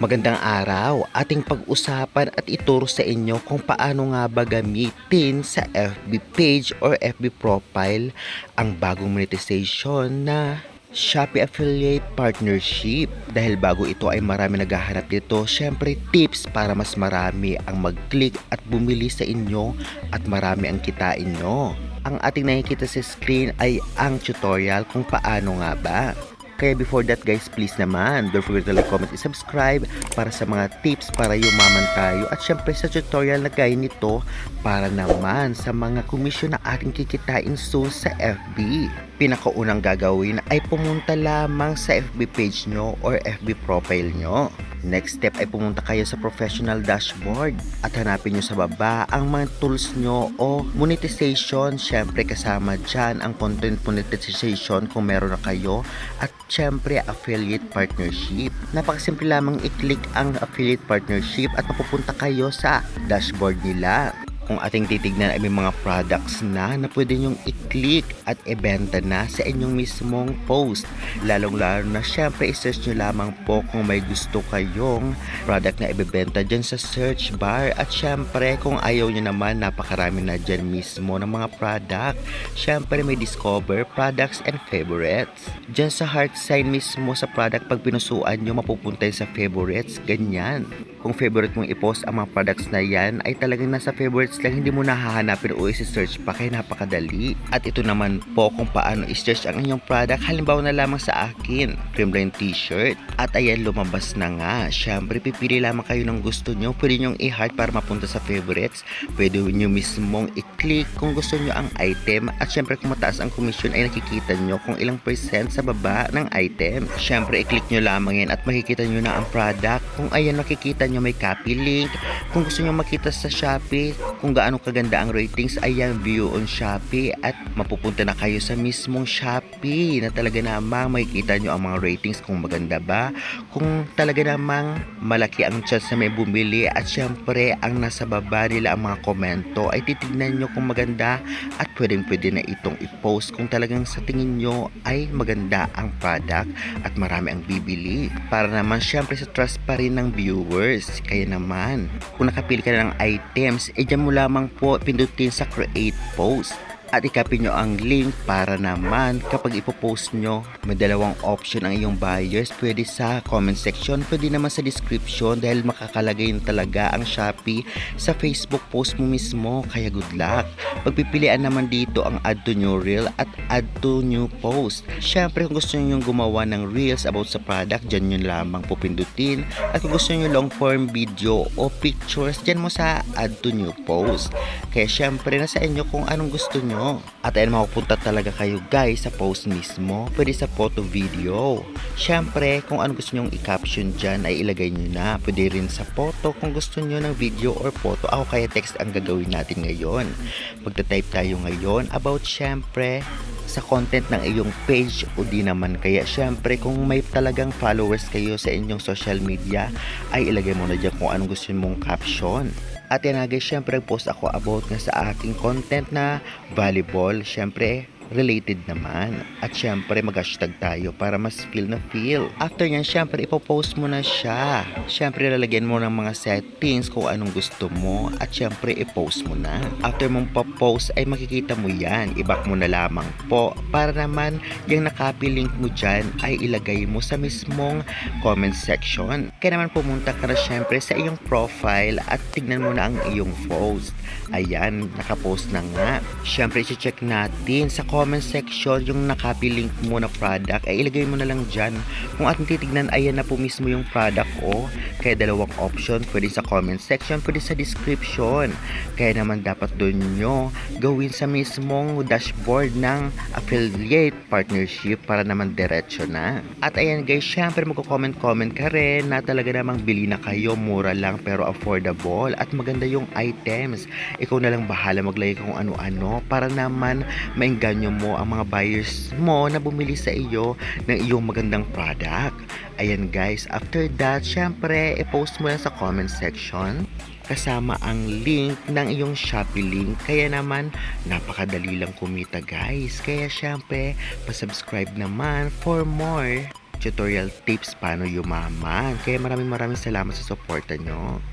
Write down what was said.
Magandang araw, ating pag-usapan at ituro sa inyo kung paano nga ba gamitin sa FB page or FB profile ang bagong monetization na Shopee Affiliate Partnership. Dahil bago ito ay marami naghahanap dito, syempre tips para mas marami ang mag-click at bumili sa inyo at marami ang kitain nyo. Ang ating nakikita sa screen ay ang tutorial kung paano nga ba. Kaya before that guys, please naman, don't forget to like, comment, and subscribe para sa mga tips para yumaman tayo. At syempre sa tutorial na gaya nito, para naman sa mga komisyon na ating kikitain soon sa FB. Pinakaunang gagawin ay pumunta lamang sa FB page nyo or FB profile nyo. Next step ay pumunta kayo sa professional dashboard at hanapin nyo sa baba ang mga tools nyo o monetization. Syempre kasama dyan ang content monetization kung meron na kayo at syempre affiliate partnership. Napakasimple lamang i-click ang affiliate partnership at mapupunta kayo sa dashboard nila kung ating titignan ay may mga products na na pwede nyong i-click at ibenta na sa inyong mismong post. Lalong lalo na syempre i-search nyo lamang po kung may gusto kayong product na ibebenta dyan sa search bar. At syempre kung ayaw nyo naman napakarami na dyan mismo ng mga product. Syempre may discover products and favorites. Dyan sa heart sign mismo sa product pag pinusuan nyo mapupunta sa favorites. Ganyan. Kung favorite mong i-post ang mga products na yan ay talagang nasa favorites lang hindi mo nahahanapin o isi-search pa kaya napakadali. At ito naman po kung paano i-search ang inyong product halimbawa na lamang sa akin, Creamline t-shirt. At ayan lumabas na nga. Syempre pipili lamang kayo ng gusto nyo. Pwede nyong i-heart para mapunta sa favorites. Pwede nyo mismong i-click kung gusto nyo ang item. At syempre kung mataas ang commission ay nakikita nyo kung ilang percent sa baba ng item. Syempre i-click nyo lamang yan at makikita nyo na ang product. Kung ayan makikita nyo may copy link. Kung gusto nyo makita sa Shopee kung gaano kaganda ang ratings, ayan view on Shopee at mapupunta na kayo sa mismong Shopee na talaga namang makikita nyo ang mga ratings kung maganda ba. Kung talaga namang malaki ang chance na may bumili at syempre ang nasa baba nila ang mga komento ay titignan nyo kung maganda at pwedeng pwede na itong i-post kung talagang sa tingin nyo ay maganda ang product at marami ang bibili. Para naman syempre sa trust pa rin ng viewers. Kaya naman, kung nakapili ka na ng items, eh dyan mo lamang po pindutin sa create post at ikapin nyo ang link para naman kapag ipopost nyo may dalawang option ang iyong buyers. Pwede sa comment section pwede naman sa description dahil makakalagay na talaga ang Shopee sa Facebook post mo mismo. Kaya good luck. Pagpipilian naman dito ang add to new reel at add to new post. Syempre kung gusto nyo gumawa ng reels about sa product dyan nyo lamang pupindutin. At kung gusto nyo long form video o pictures dyan mo sa add to new post. Kaya syempre nasa inyo kung anong gusto nyo at ayun mapupunta talaga kayo guys sa post mismo. Pwede sa photo video. Syempre, kung ano gusto nyong i-caption dyan ay ilagay nyo na. Pwede rin sa photo kung gusto nyo ng video or photo. Ako kaya text ang gagawin natin ngayon. Magta-type tayo ngayon about syempre sa content ng iyong page o di naman kaya syempre kung may talagang followers kayo sa inyong social media ay ilagay mo na dyan kung anong gusto mong caption at yan nga guys, syempre post ako about nga sa aking content na volleyball. Syempre, related naman. At syempre, mag-hashtag tayo para mas feel na feel. After nyan, syempre, ipopost mo na siya. Syempre, lalagyan mo ng mga settings kung anong gusto mo. At syempre, ipost mo na. After mong pa-post, ay makikita mo yan. I-back mo na lamang po. Para naman, yung nakapi link mo dyan, ay ilagay mo sa mismong comment section. Kaya naman pumunta ka na syempre sa iyong profile at tignan mo na ang iyong post. Ayan, nakapost na nga. Syempre, check natin sa comment section yung nakapi link mo na product ay ilagay mo na lang dyan. Kung ating titignan, ayan na po mismo yung product o. Kaya dalawang option, pwede sa comment section, pwede sa description. Kaya naman dapat doon nyo gawin sa mismong dashboard ng affiliate partnership para naman diretso na. At ayan guys, syempre magko-comment-comment ka rin na talaga namang bili na kayo, mura lang pero affordable at maganda yung items. Ikaw na lang bahala maglagay kung ano-ano para naman maengganyo mo ang mga buyers mo na bumili sa iyo ng iyong magandang product. Ayan guys, after that, syempre, i-post mo lang sa comment section kasama ang link ng iyong Shopee link. Kaya naman, napakadali lang kumita guys. Kaya syempre, pasubscribe naman for more. tutorial tips paano yumaman. Kaya maraming maraming salamat sa suporta nyo.